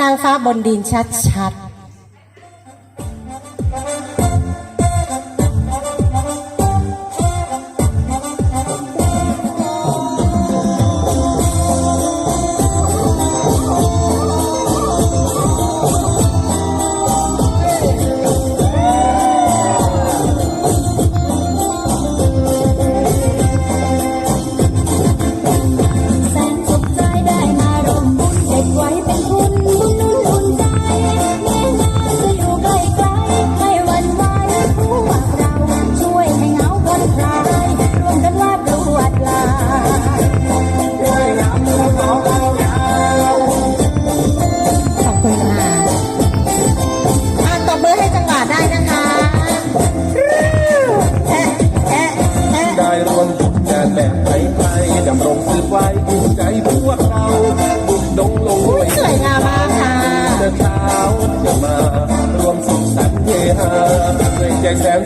นางฟ้าบนดินชัด ดำรงสืบไว้ผู้ใจพวกเราบุกดงลงไปสวยงามมากค่ะเะเท้าจะมารวมสุขสันต์เฮฮาด้วยใจแสน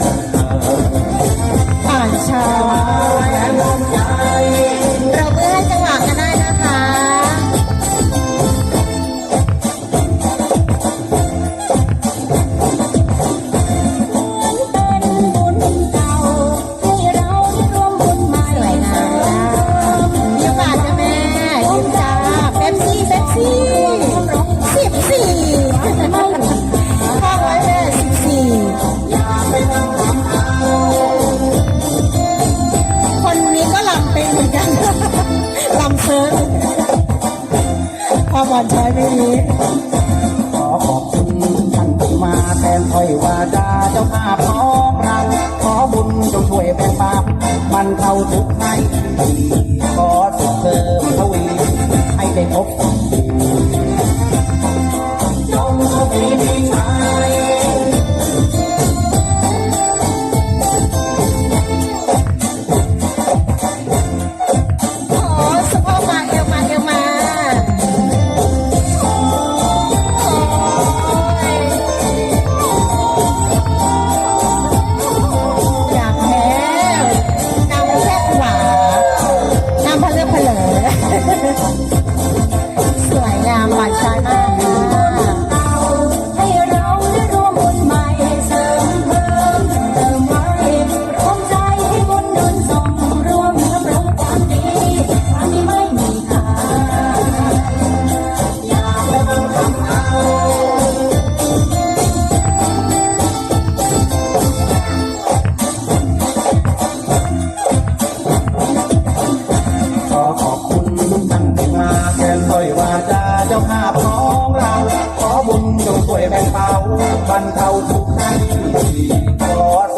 สิบสี่ข้างไว้แม่สิบสี่คนนี้ก็ลำเป็นเหมือนกันลำเซิร์ฟความนช้ไม่ดีขอขอบคุณท่านที่มาแทนค่ยวาดาเจ้าภาพพอรังขอบุญจงช่วยแบ่งบาปมันเข้าทุกข์ให้ Thank you. แบ่งเบาบรรเทาทุกข์ให้ขอ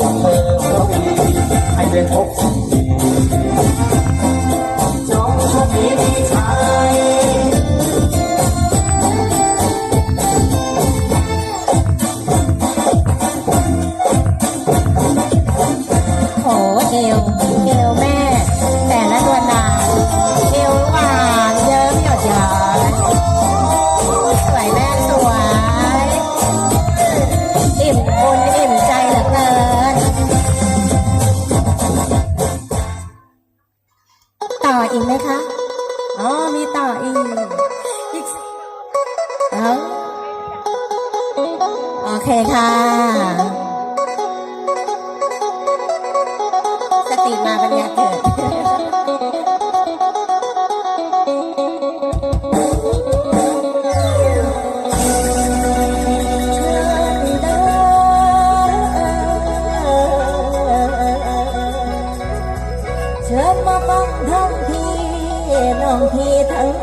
อ๋อมีต่ออีกอีกเอาโอเคค่ะ สติมาปัญญาเกิดเชิมาฟังทำ น้องพี่ทั้ง